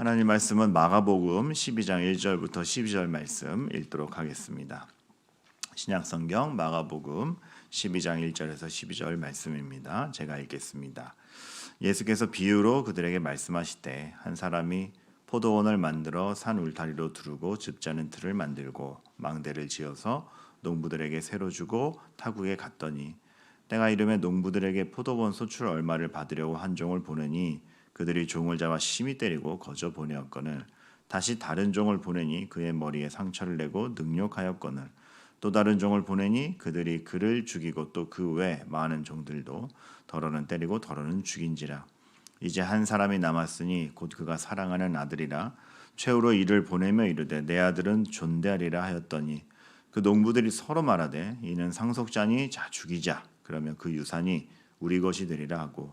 하나님 말씀은 마가복음 12장 1절부터 12절 말씀 읽도록 하겠습니다. 신약 성경 마가복음 12장 1절에서 12절 말씀입니다. 제가 읽겠습니다. 예수께서 비유로 그들에게 말씀하시되 한 사람이 포도원을 만들어 산 울타리로 두르고 즙자는 틀을 만들고 망대를 지어서 농부들에게 새로 주고 타국에 갔더니 때가 이르매 농부들에게 포도원 소출 얼마를 받으려고 한 종을 보내니 그들이 종을 잡아 심히 때리고 거저 보내었거늘 다시 다른 종을 보내니 그의 머리에 상처를 내고 능욕하였거늘. 또 다른 종을 보내니 그들이 그를 죽이고 또 그 외 많은 종들도 더러는 때리고 더러는 죽인지라. 이제 한 사람이 남았으니 곧 그가 사랑하는 아들이라 최후로 이를 보내며 이르되 내 아들은 존대하리라 하였더니 그 농부들이 서로 말하되 이는 상속자니 자 죽이자. 그러면 그 유산이 우리 것이 되리라 하고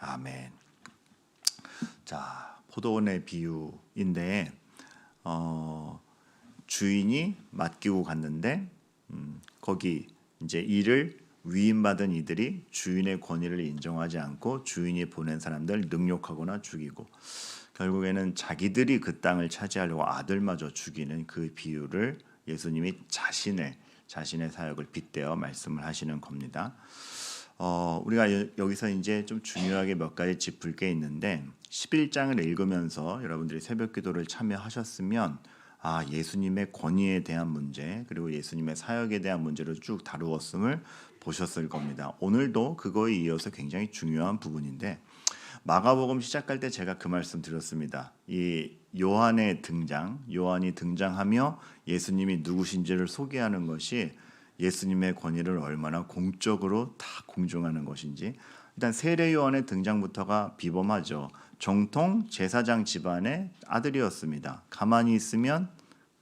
아멘. 자 포도원의 비유인데 어, 주인이 맡기고 갔는데 음, 거기 이제 일을 위임받은 이들이 주인의 권위를 인정하지 않고 주인이 보낸 사람들 능욕하거나 죽이고 결국에는 자기들이 그 땅을 차지하려고 아들마저 죽이는 그 비유를 예수님이 자신의 자신의 사역을 빗대어 말씀을 하시는 겁니다. 어, 우리가 여, 여기서 이제 좀 중요하게 몇 가지 짚을 게 있는데 11장을 읽으면서 여러분들이 새벽 기도를 참여하셨으면 아, 예수님의 권위에 대한 문제 그리고 예수님의 사역에 대한 문제를 쭉 다루었음을 보셨을 겁니다. 오늘도 그거에 이어서 굉장히 중요한 부분인데 마가복음 시작할 때 제가 그 말씀 드렸습니다. 이 요한의 등장, 요한이 등장하며 예수님이 누구신지를 소개하는 것이 예수님의 권위를 얼마나 공적으로 다 공정하는 것인지 일단 세례 요한의 등장부터가 비범하죠. 정통 제사장 집안의 아들이었습니다. 가만히 있으면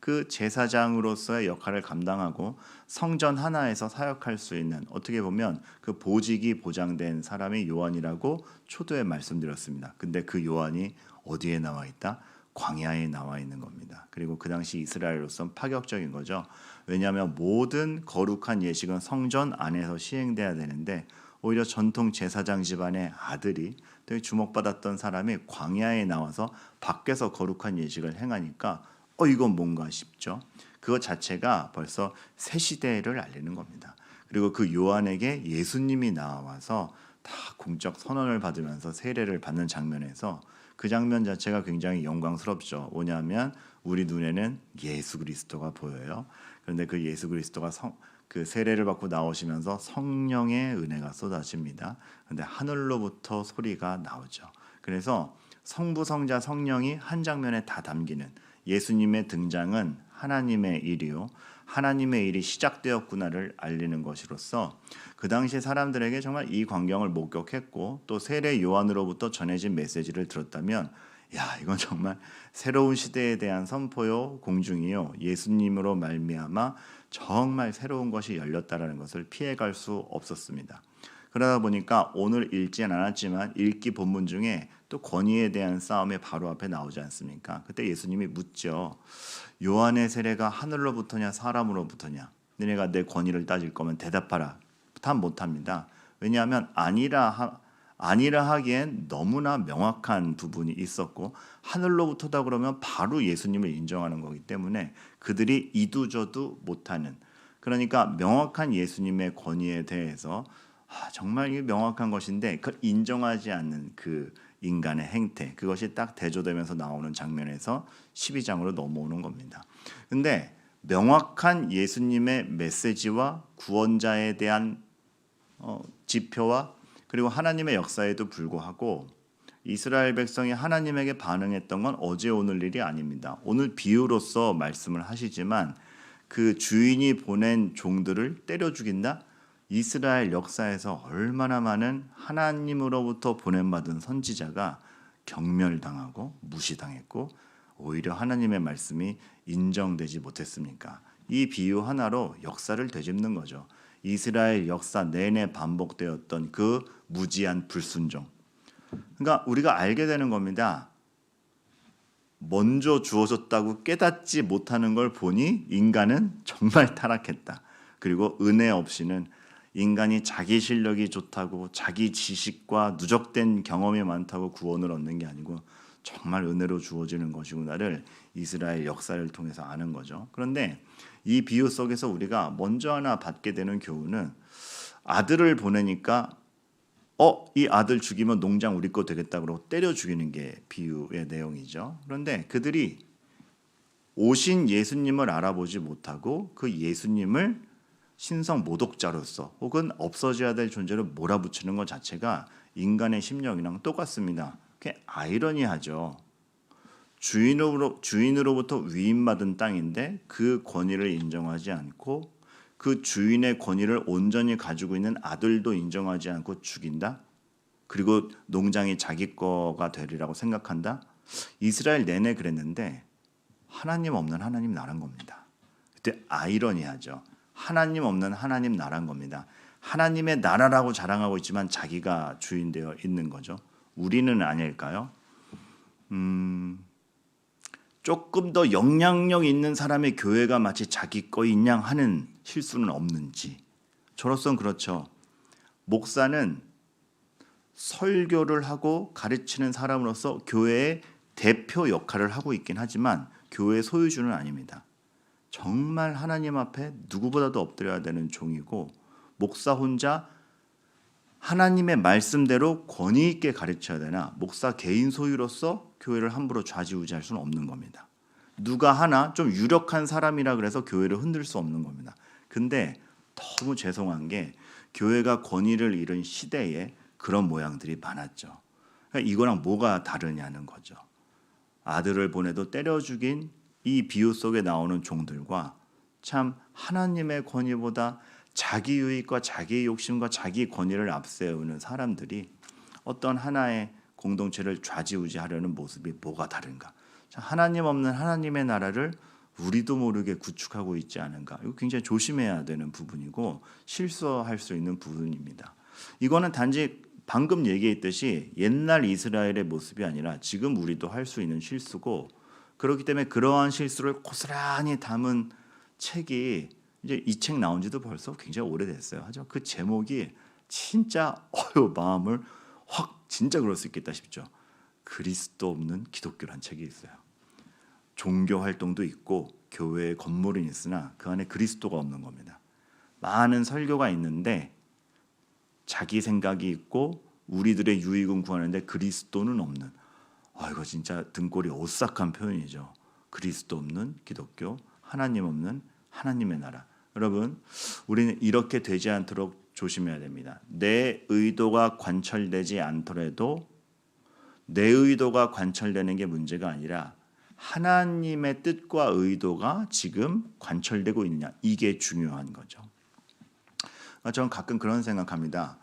그 제사장으로서의 역할을 감당하고 성전 하나에서 사역할 수 있는 어떻게 보면 그 보직이 보장된 사람이 요한이라고 초도에 말씀드렸습니다. 근데 그 요한이 어디에 나와 있다? 광야에 나와 있는 겁니다. 그리고 그 당시 이스라엘로서는 파격적인 거죠. 왜냐하면 모든 거룩한 예식은 성전 안에서 시행돼야 되는데 오히려 전통 제사장 집안의 아들이 되게 주목받았던 사람이 광야에 나와서 밖에서 거룩한 예식을 행하니까 어 이건 뭔가 싶죠. 그것 자체가 벌써 새 시대를 알리는 겁니다. 그리고 그 요한에게 예수님이 나와서 다 공적 선언을 받으면서 세례를 받는 장면에서 그 장면 자체가 굉장히 영광스럽죠. 뭐냐면 우리 눈에는 예수 그리스도가 보여요. 그런데 그 예수 그리스도가 성, 그 세례를 받고 나오시면서 성령의 은혜가 쏟아집니다. 그런데 하늘로부터 소리가 나오죠. 그래서 성부, 성자, 성령이 한 장면에 다 담기는 예수님의 등장은 하나님의 일이요. 하나님의 일이 시작되었구나를 알리는 것으로서 그 당시 사람들에게 정말 이 광경을 목격했고 또 세례 요한으로부터 전해진 메시지를 들었다면 야 이건 정말 새로운 시대에 대한 선포요 공중이요 예수님으로 말미암아 정말 새로운 것이 열렸다라는 것을 피해갈 수 없었습니다. 그러다 보니까 오늘 읽지는 않았지만 읽기 본문 중에 또 권위에 대한 싸움이 바로 앞에 나오지 않습니까? 그때 예수님이 묻죠. 요한의 세례가 하늘로부터냐 사람으로부터냐? 너네가 내 권위를 따질 거면 대답하라. 답 못합니다. 왜냐하면 아니라 하, 아니라 하기엔 너무나 명확한 부분이 있었고 하늘로부터다 그러면 바로 예수님을 인정하는 거기 때문에 그들이 이두저두 못하는 그러니까 명확한 예수님의 권위에 대해서 아, 정말 이 명확한 것인데 그걸 인정하지 않는 그 인간의 행태 그것이 딱 대조되면서 나오는 장면에서 12장으로 넘어오는 겁니다. 근데 명확한 예수님의 메시지와 구원자에 대한 어, 지표와 그리고 하나님의 역사에도 불구하고 이스라엘 백성이 하나님에게 반응했던 건 어제 오늘 일이 아닙니다. 오늘 비유로서 말씀을 하시지만 그 주인이 보낸 종들을 때려 죽인다. 이스라엘 역사에서 얼마나 많은 하나님으로부터 보냄받은 선지자가 경멸당하고 무시당했고 오히려 하나님의 말씀이 인정되지 못했습니까? 이 비유 하나로 역사를 되짚는 거죠. 이스라엘 역사 내내 반복되었던 그 무지한 불순종. 그러니까 우리가 알게 되는 겁니다. 먼저 주어졌다고 깨닫지 못하는 걸 보니 인간은 정말 타락했다. 그리고 은혜 없이는 인간이 자기 실력이 좋다고 자기 지식과 누적된 경험이 많다고 구원을 얻는 게 아니고 정말 은혜로 주어지는 것이구나를 이스라엘 역사를 통해서 아는 거죠. 그런데 이 비유 속에서 우리가 먼저 하나 받게 되는 교훈은 아들을 보내니까 어, 이 아들 죽이면 농장 우리 거 되겠다 그러고 때려 죽이는 게 비유의 내용이죠. 그런데 그들이 오신 예수님을 알아보지 못하고 그 예수님을 신성 모독자로서 혹은 없어져야 될 존재로 몰아붙이는 것 자체가 인간의 심령이랑 똑같습니다. 그게 아이러니하죠. 주인으로 주인으로부터 위임받은 땅인데 그 권위를 인정하지 않고 그 주인의 권위를 온전히 가지고 있는 아들도 인정하지 않고 죽인다. 그리고 농장이 자기 거가 되리라고 생각한다. 이스라엘 내내 그랬는데 하나님 없는 하나님 나란 겁니다. 그때 아이러니하죠. 하나님 없는 하나님 나란 겁니다. 하나님의 나라라고 자랑하고 있지만 자기가 주인 되어 있는 거죠. 우리는 아닐까요? 음, 조금 더 영향력 있는 사람의 교회가 마치 자기 거인 양 하는 실수는 없는지 저로선 그렇죠. 목사는 설교를 하고 가르치는 사람으로서 교회의 대표 역할을 하고 있긴 하지만 교회 소유주는 아닙니다. 정말 하나님 앞에 누구보다도 엎드려야 되는 종이고 목사 혼자 하나님의 말씀대로 권위 있게 가르쳐야 되나 목사 개인 소유로서 교회를 함부로 좌지우지할 수는 없는 겁니다. 누가 하나 좀 유력한 사람이라 그래서 교회를 흔들 수 없는 겁니다. 근데 너무 죄송한 게 교회가 권위를 잃은 시대에 그런 모양들이 많았죠. 그러니까 이거랑 뭐가 다르냐는 거죠. 아들을 보내도 때려 죽인 이 비유 속에 나오는 종들과 참 하나님의 권위보다 자기 유익과 자기 욕심과 자기 권위를 앞세우는 사람들이 어떤 하나의 공동체를 좌지우지하려는 모습이 뭐가 다른가? 하나님 없는 하나님의 나라를 우리도 모르게 구축하고 있지 않은가? 이거 굉장히 조심해야 되는 부분이고 실수할 수 있는 부분입니다. 이거는 단지 방금 얘기했듯이 옛날 이스라엘의 모습이 아니라 지금 우리도 할 수 있는 실수고 그렇기 때문에 그러한 실수를 고스란히 담은 책이 이제 이 책 나온 지도 벌써 굉장히 오래됐어요. 하죠. 그 제목이 진짜 어유 마음을 확 진짜 그럴 수 있겠다 싶죠. 그리스도 없는 기독교란 책이 있어요. 종교 활동도 있고 교회의 건물은 있으나 그 안에 그리스도가 없는 겁니다. 많은 설교가 있는데 자기 생각이 있고 우리들의 유익은 구하는데 그리스도는 없는 아 이거 진짜 등골이 오싹한 표현이죠. 그리스도 없는 기독교, 하나님 없는 하나님의 나라. 여러분, 우리는 이렇게 되지 않도록 조심해야 됩니다. 내 의도가 관철되지 않더라도 내 의도가 관철되는 게 문제가 아니라 하나님의 뜻과 의도가 지금 관철되고 있느냐 이게 중요한 거죠. 아, 저는 가끔 그런 생각합니다.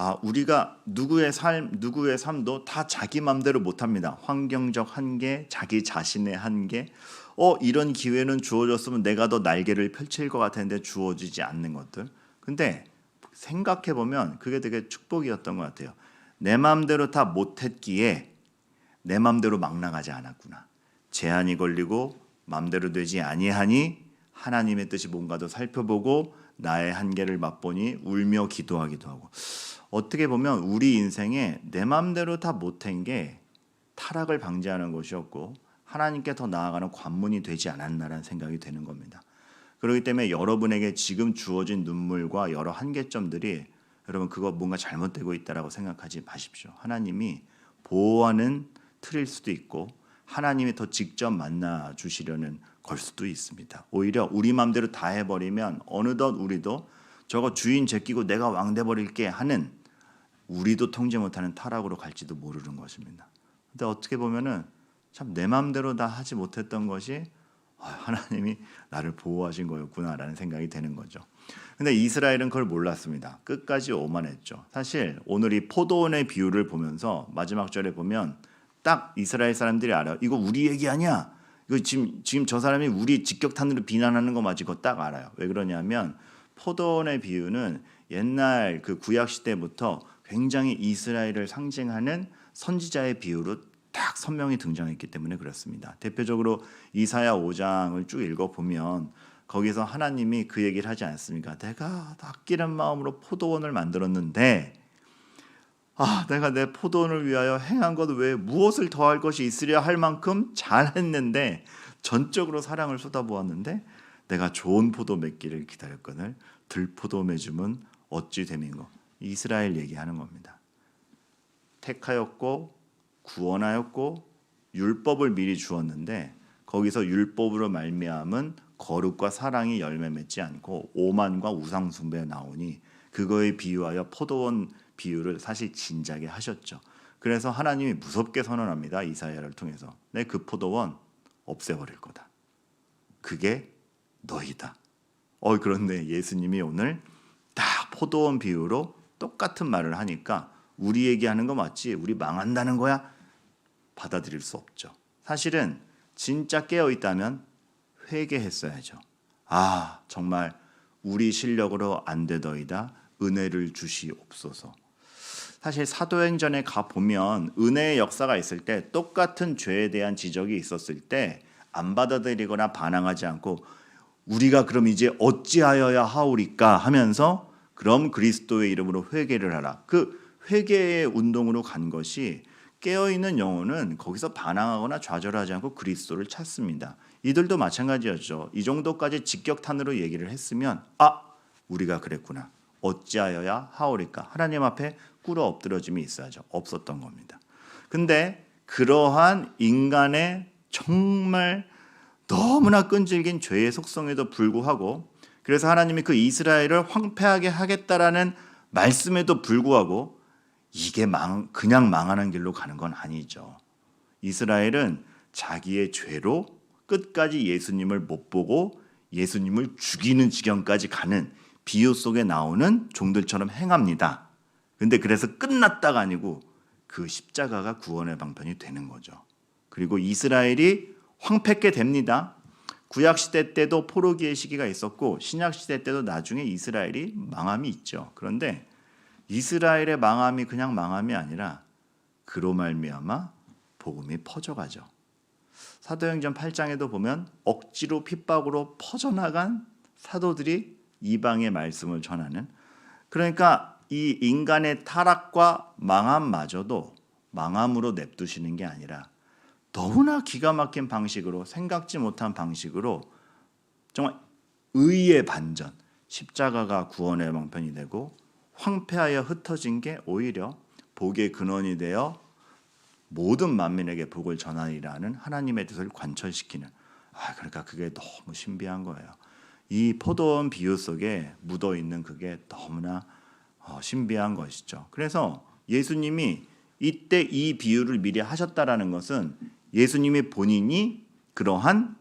아, 우리가 누구의 삶, 누구의 삶도 다 자기 맘대로 못 합니다. 환경적 한계, 자기 자신의 한계. 어, 이런 기회는 주어졌으면 내가 더 날개를 펼칠 것 같았는데 주어지지 않는 것들. 근데 생각해 보면 그게 되게 축복이었던 것 같아요. 내 맘대로 다 못했기에 내 맘대로 막 나가지 않았구나. 제한이 걸리고 맘대로 되지 아니하니 하나님의 뜻이 뭔가도 살펴보고 나의 한계를 맛보니 울며 기도하기도 하고 어떻게 보면 우리 인생에 내 맘대로 다 못한 게 타락을 방지하는 것이었고 하나님께 더 나아가는 관문이 되지 않았나라는 생각이 되는 겁니다. 그렇기 때문에 여러분에게 지금 주어진 눈물과 여러 한계점들이 여러분 그거 뭔가 잘못되고 있다라고 생각하지 마십시오. 하나님이 보호하는 틀일 수도 있고 하나님이 더 직접 만나 주시려는 걸 수도 있습니다. 오히려 우리 마음대로 다 해버리면 어느덧 우리도 저거 주인 제끼고 내가 왕 돼버릴게 하는 우리도 통제 못하는 타락으로 갈지도 모르는 것입니다. 근데 어떻게 보면은 참 내 마음대로 다 하지 못했던 것이 아, 하나님이 나를 보호하신 거였구나라는 생각이 되는 거죠. 근데 이스라엘은 그걸 몰랐습니다. 끝까지 오만했죠. 사실 오늘 이 포도원의 비유를 보면서 마지막 절에 보면 딱 이스라엘 사람들이 알아요. 이거 우리 얘기 아니야. 이거 지금 지금 저 사람이 우리 직격탄으로 비난하는 거 맞지? 그거 딱 알아요. 왜 그러냐면 포도원의 비유는 옛날 그 구약 시대부터 굉장히 이스라엘을 상징하는 선지자의 비유로 딱 선명히 등장했기 때문에 그렇습니다. 대표적으로 이사야 5장을 쭉 읽어 보면 거기서 하나님이 그 얘기를 하지 않습니까? 내가 아끼는 마음으로 포도원을 만들었는데 아, 내가 내 포도원을 위하여 행한 것 외에 무엇을 더할 것이 있으려 할 만큼 잘했는데 전적으로 사랑을 쏟아부었는데 내가 좋은 포도 맺기를 기다렸거늘 들포도 맺음은 어찌 됨인고 이스라엘 얘기하는 겁니다. 택하였고 구원하였고 율법을 미리 주었는데 거기서 율법으로 말미암은 거룩과 사랑이 열매 맺지 않고 오만과 우상 숭배 나오니 그거에 비유하여 포도원 비유를 사실 진작에 하셨죠. 그래서 하나님이 무섭게 선언합니다. 이사야를 통해서 내 그 포도원 없애버릴 거다. 그게 너희다. 어 그런데 예수님이 오늘 딱 포도원 비유로 똑같은 말을 하니까 우리 얘기하는 거 맞지? 우리 망한다는 거야? 받아들일 수 없죠. 사실은 진짜 깨어 있다면 회개했어야죠. 아 정말 우리 실력으로 안 되더이다. 은혜를 주시옵소서. 사실 사도행전에 가 보면 은혜의 역사가 있을 때 똑같은 죄에 대한 지적이 있었을 때 안 받아들이거나 반항하지 않고 우리가 그럼 이제 어찌하여야 하오리까 하면서 그럼 그리스도의 이름으로 회개를 하라. 그 회개의 운동으로 간 것이 깨어 있는 영혼은 거기서 반항하거나 좌절하지 않고 그리스도를 찾습니다. 이들도 마찬가지였죠. 이 정도까지 직격탄으로 얘기를 했으면 아 우리가 그랬구나. 어찌하여야 하오리까 하나님 앞에 꿇어 엎드러짐이 있어야죠. 없었던 겁니다. 근데 그러한 인간의 정말 너무나 끈질긴 죄의 속성에도 불구하고 그래서 하나님이 그 이스라엘을 황폐하게 하겠다라는 말씀에도 불구하고 이게 망 그냥 망하는 길로 가는 건 아니죠. 이스라엘은 자기의 죄로 끝까지 예수님을 못 보고 예수님을 죽이는 지경까지 가는 비유 속에 나오는 종들처럼 행합니다. 근데 그래서 끝났다가 아니고 그 십자가가 구원의 방편이 되는 거죠. 그리고 이스라엘이 황폐게 됩니다. 구약 시대 때도 포로기의 시기가 있었고 신약 시대 때도 나중에 이스라엘이 망함이 있죠. 그런데 이스라엘의 망함이 그냥 망함이 아니라 그로 말미암아 복음이 퍼져가죠. 사도행전 8장에도 보면 억지로 핍박으로 퍼져나간 사도들이 이방의 말씀을 전하는 그러니까 이 인간의 타락과 망함마저도 망함으로 냅두시는 게 아니라 너무나 기가 막힌 방식으로 생각지 못한 방식으로 정말 의의 반전 십자가가 구원의 방편이 되고 황폐하여 흩어진 게 오히려 복의 근원이 되어 모든 만민에게 복을 전하리라는 하나님의 뜻을 관철시키는 아 그러니까 그게 너무 신비한 거예요. 이 포도원 비유 속에 묻어 있는 그게 너무나 어, 신비한 것이죠. 그래서 예수님이 이때 이 비유를 미리 하셨다라는 것은 예수님이 본인이 그러한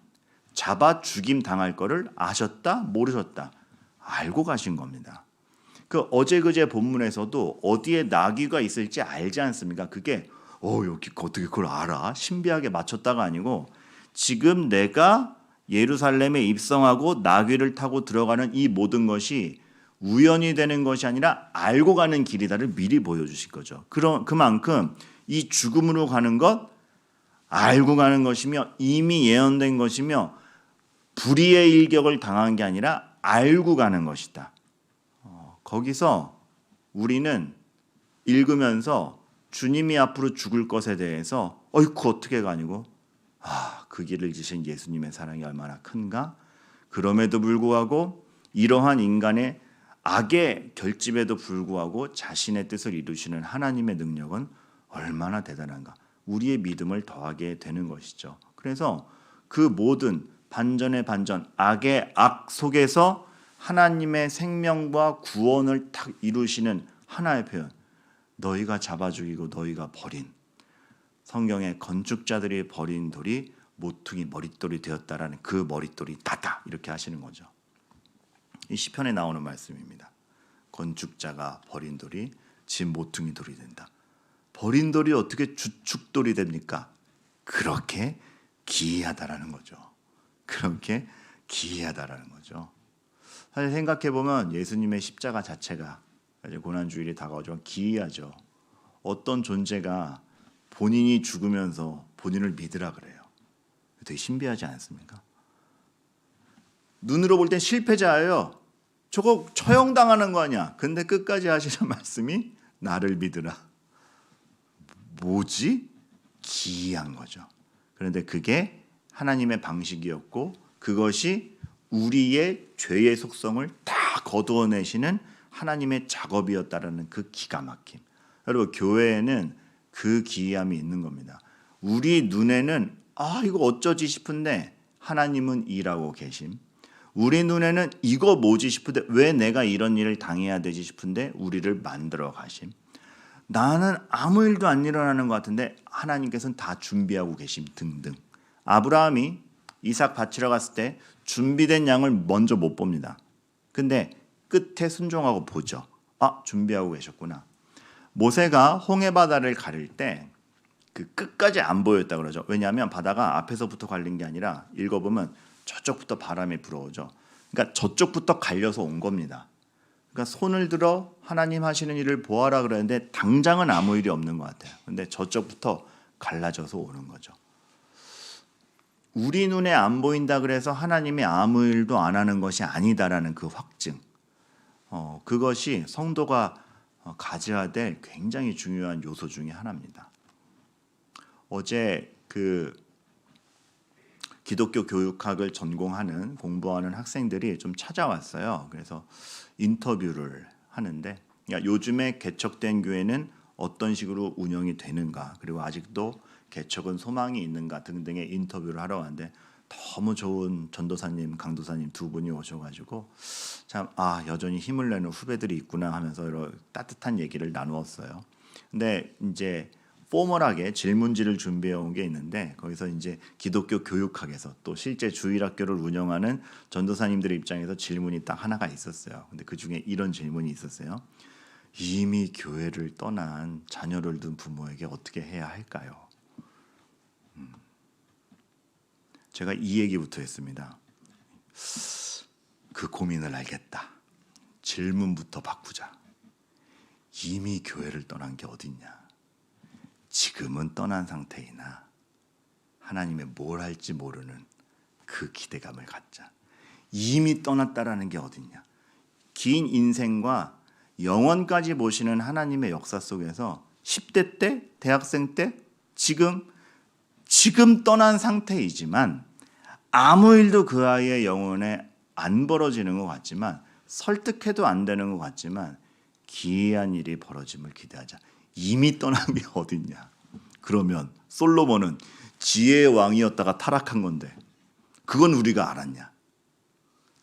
잡아 죽임 당할 거를 아셨다 모르셨다 알고 가신 겁니다. 그 어제 그제 본문에서도 어디에 나귀가 있을지 알지 않습니까? 그게 어 여기 어떻게 그걸 알아? 신비하게 맞췄다가 아니고 지금 내가 예루살렘에 입성하고 나귀를 타고 들어가는 이 모든 것이 우연이 되는 것이 아니라 알고 가는 길이다를 미리 보여주실 거죠. 그런 그만큼 이 죽음으로 가는 것 알고 가는 것이며 이미 예언된 것이며 불의의 일격을 당한 게 아니라 알고 가는 것이다. 어, 거기서 우리는 읽으면서 주님이 앞으로 죽을 것에 대해서 어이쿠 어떻게가 아니고 아, 그 길을 지신 예수님의 사랑이 얼마나 큰가? 그럼에도 불구하고 이러한 인간의 악의 결집에도 불구하고 자신의 뜻을 이루시는 하나님의 능력은 얼마나 대단한가? 우리의 믿음을 더하게 되는 것이죠. 그래서 그 모든 반전의 반전, 악의 악 속에서 하나님의 생명과 구원을 탁 이루시는 하나의 표현. 너희가 잡아 죽이고 너희가 버린 성경의 건축자들이 버린 돌이 모퉁이 머릿돌이 되었다라는 그 머릿돌이 다다 이렇게 하시는 거죠. 이 시편에 나오는 말씀입니다. 건축자가 버린 돌이 집 모퉁이 돌이 된다. 버린 돌이 어떻게 주축돌이 됩니까? 그렇게 기이하다라는 거죠. 그렇게 기이하다라는 거죠. 사실 생각해 보면 예수님의 십자가 자체가 이제 고난 주일이 다가오지만 기이하죠. 어떤 존재가 본인이 죽으면서 본인을 믿으라 그래요. 되게 신비하지 않습니까? 눈으로 볼 땐 실패자예요. 저거 처형당하는 거 아니야. 근데 끝까지 하시는 말씀이 나를 믿으라. 뭐지? 기이한 거죠. 그런데 그게 하나님의 방식이었고 그것이 우리의 죄의 속성을 다 거두어내시는 하나님의 작업이었다라는 그 기가 막힘. 여러분 교회에는 그 기이함이 있는 겁니다. 우리 눈에는 아 이거 어쩌지 싶은데 하나님은 일하고 계심. 우리 눈에는 이거 뭐지 싶은데 왜 내가 이런 일을 당해야 되지 싶은데 우리를 만들어 가심. 나는 아무 일도 안 일어나는 것 같은데 하나님께서는 다 준비하고 계심 등등. 아브라함이 이삭 바치러 갔을 때 준비된 양을 먼저 못 봅니다. 근데 끝에 순종하고 보죠. 아 준비하고 계셨구나. 모세가 홍해 바다를 가릴 때 그 끝까지 안 보였다 그러죠. 왜냐하면 바다가 앞에서부터 갈린 게 아니라 읽어보면 저쪽부터 바람이 불어오죠. 그러니까 저쪽부터 갈려서 온 겁니다. 그러니까 손을 들어 하나님 하시는 일을 보아라 그러는데 당장은 아무 일이 없는 것 같아요. 근데 저쪽부터 갈라져서 오는 거죠. 우리 눈에 안 보인다 그래서 하나님이 아무 일도 안 하는 것이 아니다라는 그 확증. 어, 그것이 성도가 어, 가져야 될 굉장히 중요한 요소 중의 하나입니다. 어제 그 기독교 교육학을 전공하는 공부하는 학생들이 좀 찾아왔어요. 그래서 인터뷰를 하는데 그러니까 요즘에 개척된 교회는 어떤 식으로 운영이 되는가 그리고 아직도 개척은 소망이 있는가 등등의 인터뷰를 하러 왔는데 너무 좋은 전도사님, 강도사님 두 분이 오셔가지고 참 아 여전히 힘을 내는 후배들이 있구나 하면서 이런 따뜻한 얘기를 나누었어요. 근데 이제 포멀하게 질문지를 준비해 온 게 있는데 거기서 이제 기독교 교육학에서 또 실제 주일학교를 운영하는 전도사님들의 입장에서 질문이 딱 하나가 있었어요. 근데 그 중에 이런 질문이 있었어요. 이미 교회를 떠난 자녀를 둔 부모에게 어떻게 해야 할까요? 음. 제가 이 얘기부터 했습니다. 그 고민을 알겠다. 질문부터 바꾸자. 이미 교회를 떠난 게 어딨냐? 지금은 떠난 상태이나 하나님의 뭘 할지 모르는 그 기대감을 갖자. 이미 떠났다라는 게 어딨냐? 긴 인생과 영원까지 보시는 하나님의 역사 속에서 10대 때, 대학생 때, 지금 지금 떠난 상태이지만 아무 일도 그 아이의 영혼에 안 벌어지는 것 같지만 설득해도 안 되는 것 같지만 기이한 일이 벌어짐을 기대하자. 이미 떠난 게 어딨냐? 그러면 솔로몬은 지혜의 왕이었다가 타락한 건데 그건 우리가 알았냐?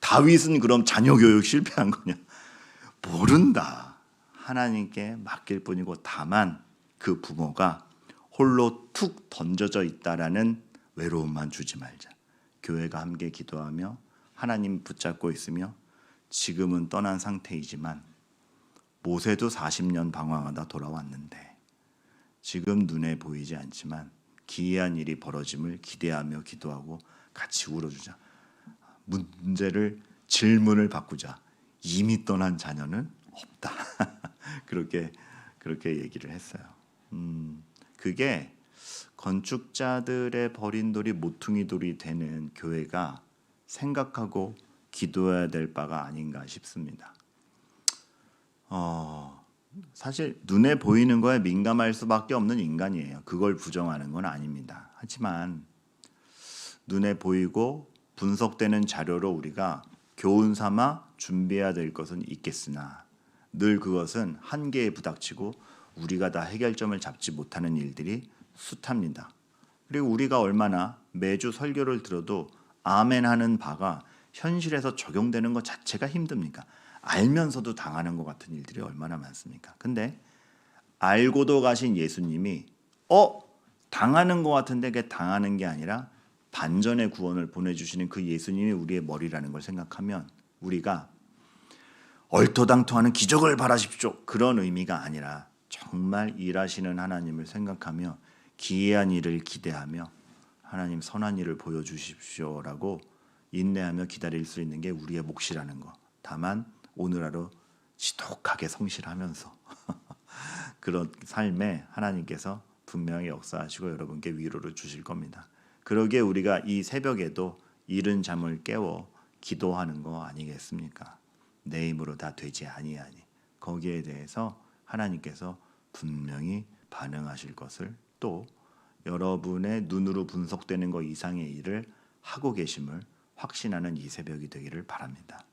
다윗은 그럼 자녀 교육 실패한 거냐? 모른다. 하나님께 맡길 뿐이고 다만 그 부모가 홀로 툭 던져져 있다라는 외로움만 주지 말자. 교회가 함께 기도하며 하나님 붙잡고 있으며 지금은 떠난 상태이지만 모세도 40년 방황하다 돌아왔는데 지금 눈에 보이지 않지만 기이한 일이 벌어짐을 기대하며 기도하고 같이 울어주자. 문제를 질문을 바꾸자. 이미 떠난 자녀는 없다. 그렇게 그렇게 얘기를 했어요. 음, 그게 건축자들의 버린 돌이 모퉁이 돌이 되는 교회가 생각하고 기도해야 될 바가 아닌가 싶습니다. 어, 사실 눈에 보이는 거에 민감할 수밖에 없는 인간이에요. 그걸 부정하는 건 아닙니다. 하지만 눈에 보이고 분석되는 자료로 우리가 교훈 삼아 준비해야 될 것은 있겠으나 늘 그것은 한계에 부닥치고 우리가 다 해결점을 잡지 못하는 일들이 숱합니다. 그리고 우리가 얼마나 매주 설교를 들어도 아멘 하는 바가 현실에서 적용되는 것 자체가 힘듭니까? 알면서도 당하는 것 같은 일들이 얼마나 많습니까? 근데 알고도 가신 예수님이 어 당하는 것 같은데 그게 당하는 게 아니라 반전의 구원을 보내주시는 그 예수님이 우리의 머리라는 걸 생각하면 우리가 얼토당토하는 기적을 바라십시오 그런 의미가 아니라 정말 일하시는 하나님을 생각하며 기이한 일을 기대하며 하나님 선한 일을 보여주십시오라고 인내하며 기다릴 수 있는 게 우리의 몫이라는 거. 다만 오늘 하루 지독하게 성실하면서 그런 삶에 하나님께서 분명히 역사하시고 여러분께 위로를 주실 겁니다. 그러기에 우리가 이 새벽에도 이른 잠을 깨워 기도하는 거 아니겠습니까? 내 힘으로 다 되지 아니하니 거기에 대해서 하나님께서 분명히 반응하실 것을 또 여러분의 눈으로 분석되는 것 이상의 일을 하고 계심을 확신하는 이 새벽이 되기를 바랍니다.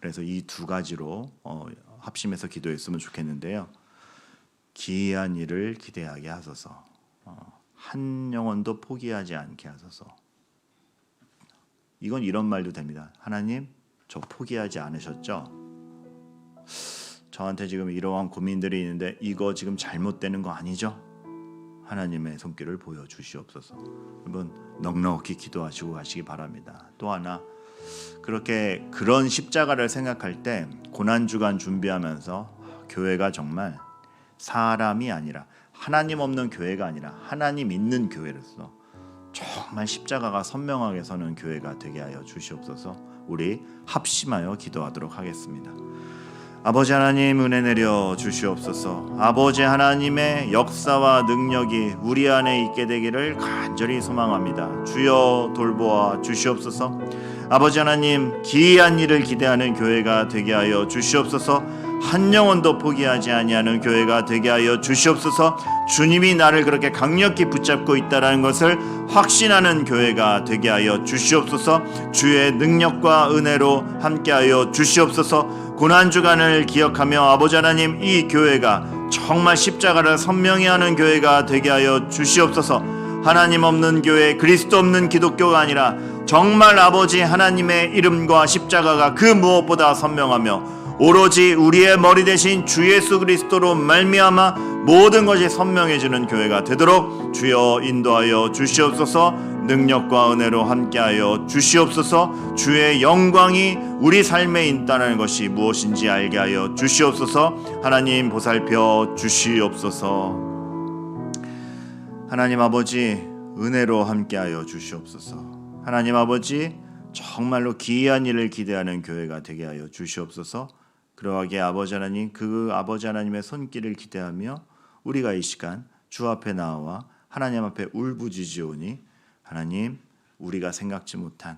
그래서 이 두 가지로 어, 합심해서 기도했으면 좋겠는데요. 기이한 일을 기대하게 하소서. 어, 한 영혼도 포기하지 않게 하소서. 이건 이런 말도 됩니다. 하나님, 저 포기하지 않으셨죠? 저한테 지금 이러한 고민들이 있는데 이거 지금 잘못되는 거 아니죠? 하나님의 손길을 보여 주시옵소서. 여러분 넉넉히 기도하시고 가시기 바랍니다. 또 하나 그렇게 그런 십자가를 생각할 때 고난 주간 준비하면서 교회가 정말 사람이 아니라 하나님 없는 교회가 아니라 하나님 있는 교회로서 정말 십자가가 선명하게 서는 교회가 되게 하여 주시옵소서. 우리 합심하여 기도하도록 하겠습니다. 아버지 하나님 은혜 내려 주시옵소서. 아버지 하나님의 역사와 능력이 우리 안에 있게 되기를 간절히 소망합니다. 주여 돌보아 주시옵소서. 아버지 하나님 기이한 일을 기대하는 교회가 되게 하여 주시옵소서. 한 영혼도 포기하지 아니하는 교회가 되게 하여 주시옵소서. 주님이 나를 그렇게 강력히 붙잡고 있다라는 것을 확신하는 교회가 되게 하여 주시옵소서. 주의 능력과 은혜로 함께하여 주시옵소서. 고난 주간을 기억하며 아버지 하나님 이 교회가 정말 십자가를 선명히 하는 교회가 되게 하여 주시옵소서. 하나님 없는 교회, 그리스도 없는 기독교가 아니라 정말 아버지 하나님의 이름과 십자가가 그 무엇보다 선명하며 오로지 우리의 머리 대신 주 예수 그리스도로 말미암아 모든 것이 선명해지는 교회가 되도록 주여 인도하여 주시옵소서. 능력과 은혜로 함께하여 주시옵소서. 주의 영광이 우리 삶에 있다는 것이 무엇인지 알게 하여 주시옵소서. 하나님 보살펴 주시옵소서. 하나님 아버지 은혜로 함께하여 주시옵소서. 하나님 아버지 정말로 기이한 일을 기대하는 교회가 되게 하여 주시옵소서. 그러하게 아버지 하나님 그 아버지 하나님의 손길을 기대하며 우리가 이 시간 주 앞에 나와 하나님 앞에 울부짖으오니 하나님 우리가 생각지 못한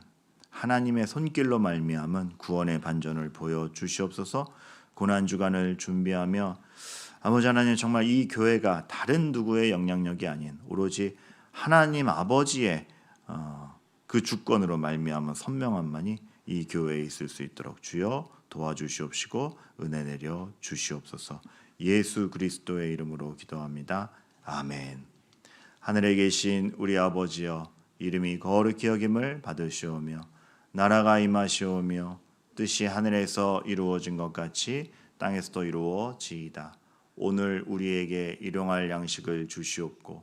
하나님의 손길로 말미암은 구원의 반전을 보여 주시옵소서. 고난 주간을 준비하며 아버지 하나님 정말 이 교회가 다른 누구의 영향력이 아닌 오로지 하나님 아버지의 어, 그 주권으로 말미암은 선명함만이 이 교회에 있을 수 있도록 주여 도와주시옵시고 은혜 내려 주시옵소서. 예수 그리스도의 이름으로 기도합니다. 아멘. 하늘에 계신 우리 아버지여 이름이 거룩히 여김을 받으시오며 나라가 임하시오며 뜻이 하늘에서 이루어진 것 같이 땅에서도 이루어지이다. 오늘 우리에게 일용할 양식을 주시옵고